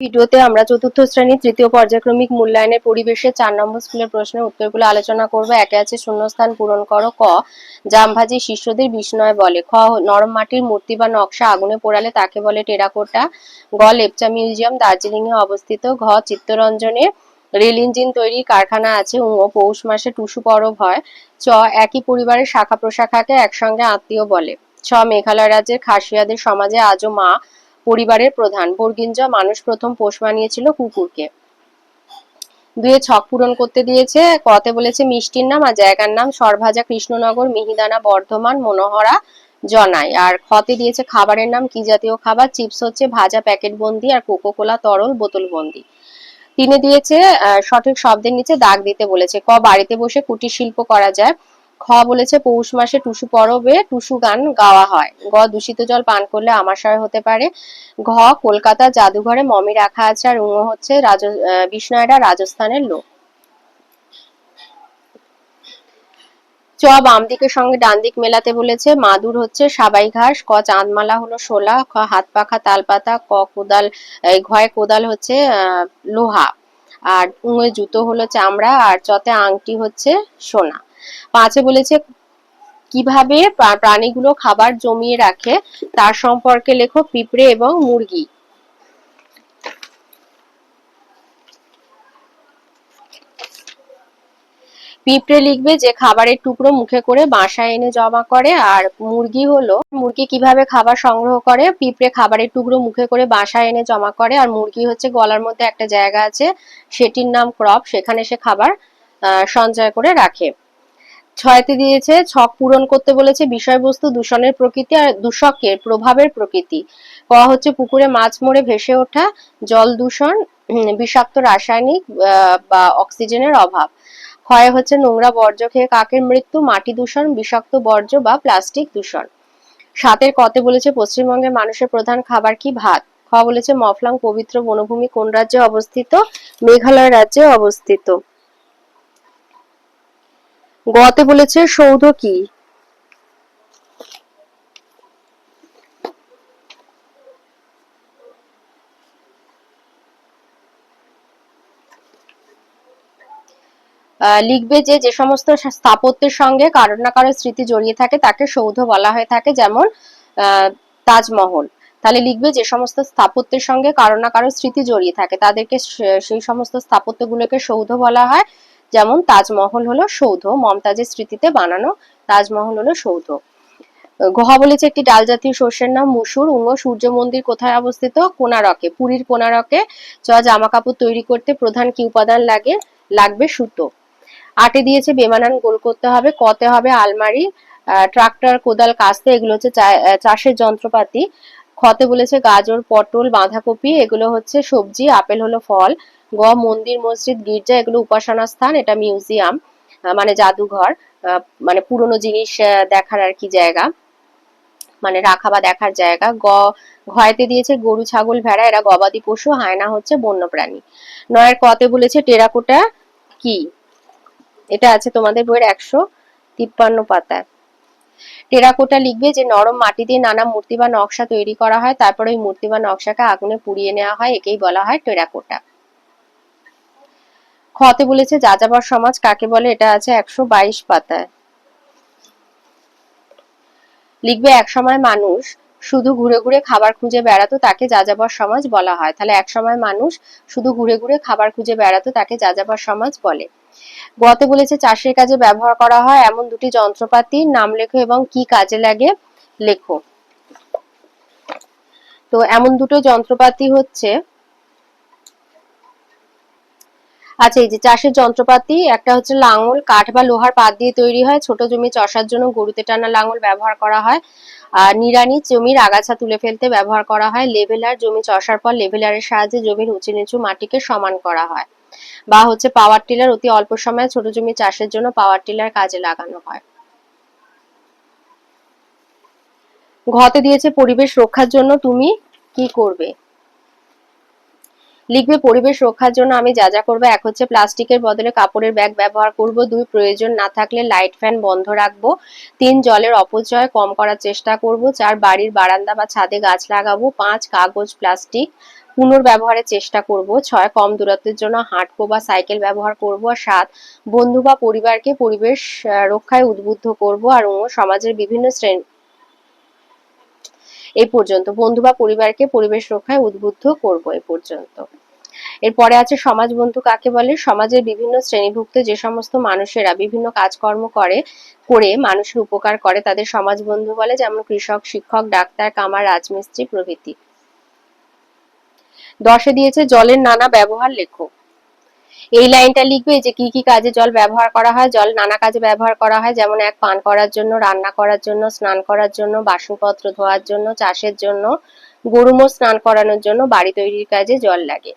ভিডিওতে আমরা চতুর্থ শ্রেণির তৃতীয় পর্যায়ক্রমিক মূল্যায়নের পরিবেশে চার নম্বর স্কুলের প্রশ্নের উত্তরগুলো আলোচনা করব। একে আছে শূন্যস্থান পূরণ করো। ক জামভাজি শিষ্যদের বিস্ময় বলে। খ, নরম মাটির মূর্তি বা নকশা আগুনে পোড়ালে তাকে বলে টেরাকোটা। গ, লেপচা মিউজিয়াম দার্জিলিং এ অবস্থিত। ঘ, চিত্তরঞ্জনে রেল ইঞ্জিন তৈরির কারখানা আছে ও পৌষ মাসে টুসু পরব হয়। চ, একই পরিবারের শাখা প্রশাখাকে একসঙ্গে আত্মীয় বলে। ছ, মেঘালয় রাজ্যের খাসিয়াদের সমাজে আজও মা পরিবারের প্রধান। বর্গিঞ্জ মানুষ প্রথম পোষ মানিয়েছিল কুকুরকে। দুয়ে ছক পূরণ করতে দিয়েছে, কতে বলেছে মিষ্টির নাম আর জায়গার নাম সরভাজা কৃষ্ণনগর, মিহিদানা, বর্ধমান, মনোহরা জনাই আর খতে দিয়েছে খাবারের নাম কি জাতীয় খাবার? চিপস হচ্ছে ভাজা, প্যাকেট বন্দি আর কোকো কোলা তরল, বোতল বন্দি। তিনি দিয়েছে সঠিক শব্দের নিচে দাগ দিতে বলেছে। ক বাড়িতে বসে কুটির শিল্প করা যায়? খ বলেছে, পৌষ মাসে টুসু পরবে, টুসু গান গাওয়া হয়। গ দূষিত জল পান করলে আমাশয় হতে পারে। ঘ, কলকাতা জাদুঘরে মমি রাখা আছে আর উঙ হচ্ছে বিষ্ণয়রা রাজস্থানের লোক। চ, বাম দিকের সঙ্গে ডান দিক মেলাতে বলেছে, মাদুর হচ্ছে সাবাই ঘাস, ক, চাঁদমালা হলো শোলা, খ, হাত পাখা তালপাতা ক, কোদাল ঘয়ে কোদাল হচ্ছে লোহা। আর উঙে জুতো হলো চামড়া, আর চতে আংটি হচ্ছে সোনা। পাঁচে বলেছে কীভাবে প্রাণীগুলো খাবার জমিয়ে রাখে তার সম্পর্কে লেখো পিঁপড়ে এবং মুরগি। পিঁপড়ে লিখবে যে খাবারের টুকরো মুখে করে বাসায় এনে জমা করে আর মুরগি হলো, মুরগি কীভাবে খাবার সংগ্রহ করে, পিঁপড়ে খাবারের টুকরো মুখে করে বাসায় এনে জমা করে আর মুরগি হচ্ছে গলার মধ্যে একটা জায়গা আছে, সেটির নাম ক্রপ, সেখানে সে খাবার সঞ্চয় করে রাখে। ছয়তে দিয়েছে, ছক পূরণ করতে বলেছে বিষয়বস্তু দূষণের প্রকৃতি আর দূষকের প্রভাবের প্রকৃতি। ক হচ্ছে পুকুরে মাছ মরে ভেসে ওঠা, জল দূষণ বিষাক্ত রাসায়নিক বা অক্সিজেনের অভাব। ক্ষয় হচ্ছে নোংরা বর্জ্য খেয়ে কাকের মৃত্যু, মাটি দূষণ, বিষাক্ত বর্জ্য বা প্লাস্টিক দূষণ। সাতের কতে বলেছে পশ্চিমবঙ্গের মানুষের প্রধান খাবার কি? ভাত। খ বলেছে মফলাং পবিত্র বনভূমি কোন রাজ্যে অবস্থিত? মেঘালয় রাজ্যে অবস্থিত। গতে বলেছে সৌধ কি? লিখবে যে যে সমস্ত স্থাপত্যের সঙ্গে কারোর না কারোর স্মৃতি জড়িয়ে থাকে, তাকে সৌধ বলা হয়ে থাকে যেমন তাজমহল। তাহলে লিখবে যে সমস্ত স্থাপত্যের সঙ্গে কারও না কারও স্মৃতি জড়িয়ে থাকে। তাদেরকে সেই সমস্ত স্থাপত্যগুলোকে সৌধ বলা হয়। যেমন তাজমহল হলো সৌধ, মমতাজের স্মৃতিতে বানানো তাজমহল হলো সৌধ। গহা বলেছে একটি ডাল জাতীয় শস্যের নাম মুসুর উঙ্গ সূর্য মন্দির কোথায় অবস্থিত? কোনারকে পুরীর কোনারকে চ জামা কাপড় তৈরি করতে প্রধান কি উপাদান লাগে? লাগবে সুতো। আটে দিয়েছে বেমানান, গোল করতে হবে, কতে হবে আলমারি ট্রাক্টর, কোদাল, কাস্তে, এগুলো হচ্ছে চাষের যন্ত্রপাতি। খতে বলেছে গাজর, পটল, বাঁধাকপি, এগুলো হচ্ছে সবজি, আপেল হলো ফল গ মন্দির, মসজিদ, গির্জা, এগুলো উপাসনা স্থান এটা মিউজিয়াম মানে জাদুঘর মানে পুরনো জিনিস দেখার আর কি জায়গা মানে রাখা বা দেখার জায়গা, গ ঘয়েতে দিয়েছে গরু, ছাগল, ভেড়া, এরা গবাদি পশু, হায়না হচ্ছে বন্যপ্রাণী নয়ের কতে বলেছে টেরাকোটা কি? এটা আছে তোমাদের বইয়ের একশো তিপ্পান্ন পাতায়। টেরাকোটা লিখবে যে নরম মাটি দিয়ে নানা মূর্তি বা নকশা তৈরি করা হয়, তারপরে ওই মূর্তি বা নকশাকে আগুনে পুড়িয়ে নেওয়া হয়, একেই বলা হয় টেরাকোটা। খতে বলেছে, যাযাবর সমাজ কাকে বলে? এটা আছে একশো বাইশ পাতায়। লিখবে এক সময় মানুষ শুধু ঘুরে ঘুরে খাবার খুঁজে বেড়াতো তাকে যাযাবর সমাজ বলা হয়। তাহলে এক সময় মানুষ শুধু ঘুরে ঘুরে খাবার খুঁজে বেড়াতো তাকে যাযাবর সমাজ বলে। গতে বলেছে, চাষের কাজে ব্যবহার করা হয় এমন দুটি যন্ত্রপাতি, নাম লেখো এবং কি কাজে লাগে লেখো। তো এমন দুটো যন্ত্রপাতি হচ্ছে আচ্ছা এই যে চাষের যন্ত্রপাতি, একটা হচ্ছে লাঙল, কাঠ বা লোহার পাত দিয়ে তৈরি হয়। ছোট জমি চষার জন্য গরুতে টানা লাঙল ব্যবহার করা হয়। নিড়ানি জমির আগাছা তুলে ফেলতে ব্যবহার করা হয়। লেভেলার জমি চষার পর লেভেলারের সাহায্যে জমির উঁচু নিচু মাটিকে সমান করা হয় বা হচ্ছে পাওয়ার টিলার অতি অল্প সময়ে ছোট জমি চাষের জন্য পাওয়ার টিলার কাজে লাগানো হয়। ঘতে দিয়েছে পরিবেশ রক্ষার জন্য তুমি কি করবে? লিখবে পরিবেশ রক্ষার জন্য আমি যা যা করব। এক হচ্ছে প্লাস্টিকের বদলে কাপড়ের ব্যাগ ব্যবহার করব। দুই, প্রয়োজন না থাকলে লাইট ফ্যান বন্ধ রাখব। তিন, জলের অপচয় কম করার চেষ্টা করব। চার, বাড়ির বারান্দা বা ছাদে গাছ লাগাবো। পাঁচ, কাগজ, প্লাস্টিক পুনর্ব্যবহারের চেষ্টা করব। ছয়, কম দূরত্বের জন্য হাঁটবো বা সাইকেল ব্যবহার করব। আর সাত, বন্ধু বা পরিবারকে পরিবেশ রক্ষায় উদ্বুদ্ধ করব। আর সমাজের বিভিন্ন শ্রেণি এই পর্যন্ত। বন্ধু বা পরিবারকে পরিবেশ রক্ষায় উদ্বুদ্ধ করব এ পর্যন্ত। এরপরে আছে সমাজ বন্ধু কাকে বলে? সমাজের বিভিন্ন শ্রেণীভুক্ত যে সমস্ত মানুষেরা বিভিন্ন কাজকর্ম করে করে মানুষের উপকার করে, তাদের সমাজ বন্ধু বলে, যেমন কৃষক, শিক্ষক, ডাক্তার, কামার, রাজমিস্ত্রি প্রভৃতি। দশে দিয়েছে জলের নানা ব্যবহার লেখো এই লাইনটা লিখবে যে কি কি কাজে জল ব্যবহার করা হয়, জল নানা কাজে ব্যবহার করা হয়, যেমন এক পান করার জন্য, রান্না করার জন্য, স্নান করার জন্য, বাসনপত্র ধোয়ার জন্য, চাষের জন্য গরু মোষ স্নান করানোর জন্য, বাড়ি তৈরির কাজে জল লাগে।